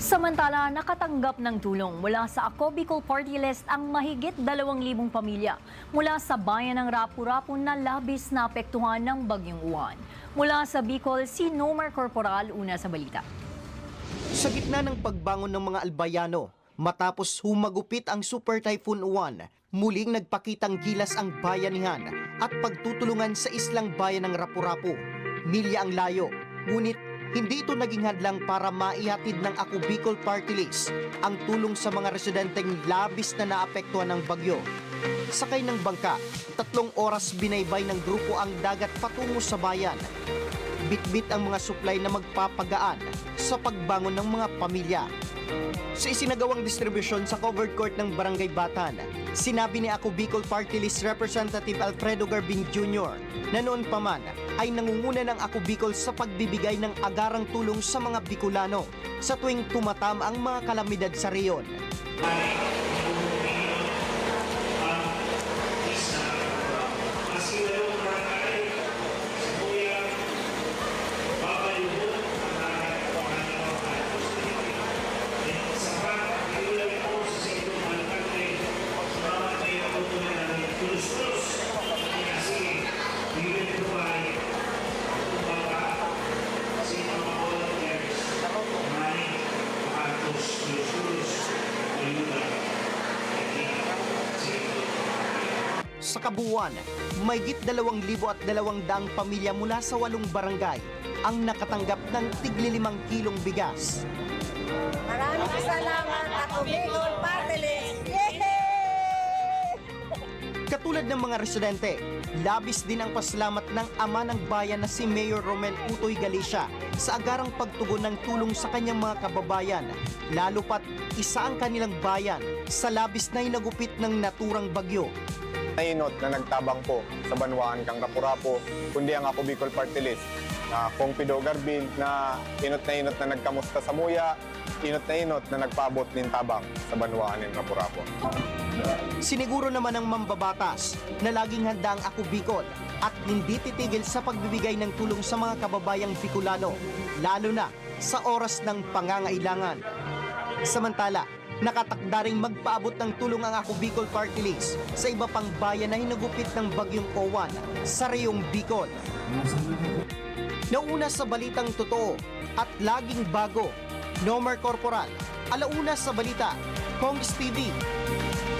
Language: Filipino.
Samantala, nakatanggap ng tulong mula sa Ako Party List ang mahigit 2,000 pamilya mula sa bayan ng Rapu-Rapu na labis na apektuhan ng Bagyong Uwan. Mula sa Bicol, si Nomar Corporal una sa balita. Sa gitna ng pagbangon ng mga albayano, matapos humagupit ang Super Typhoon Uwan, muling nagpakitang gilas ang bayanihan at pagtutulungan sa islang bayan ng Rapu-Rapu. Milya ang layo, ngunit hindi ito naging hadlang para maihatid ng Ako Bicol Party List ang tulong sa mga residenteng labis na naapektuhan ng bagyo. Sakay ng bangka, tatlong oras binaybay ng grupo ang dagat patungo sa bayan bitbit ang mga supply na magpapagaan sa pagbangon ng mga pamilya. Sa isinagawang distribusyon sa covered court ng Barangay Batan, sinabi ni Ako Bicol Party List Representative Alfredo Garbin Jr. na noon pa man ay nangunguna ng Ako Bicol sa pagbibigay ng agarang tulong sa mga Bicolano sa tuwing tumatama ang mga kalamidad sa riyon. Sa kabuuan, mayigit dalawang libo at dalawang daang pamilya mula sa walong barangay ang nakatanggap ng tiglilimang kilong bigas. Maraming salamat ako Bicol Katulad ng mga residente, labis din ang pasalamat ng ama ng bayan na si Mayor Romel Utoy Galicia sa agarang pagtugon ng tulong sa kanyang mga kababayan, lalo pat isa ang kanilang bayan sa labis na hinagupit ng naturang bagyo. Nainot na nagtabang po sa Banwaan kang Rapurapo, kundi ang ako Bicol Party List na kung Pido Garbin na inot na inot na nagkamusta sa Muya, inot na inot na nagpaabot ng tabang sa Banwaan ng Rapurapo. Siniguro naman ng mambabatas na laging handa ang Ako Bicol at hindi titigil sa pagbibigay ng tulong sa mga kababayang Bicolano, lalo na sa oras ng pangangailangan. Samantala, nakatakda ring magpaabot ng tulong ang Ako Bicol Party List sa iba pang bayan na hinagupit ng bagyong Owan sa reyong Bicol. Nauna sa balitang totoo at laging bago, Nomer Corporal, alauna sa balita, Kongs TV,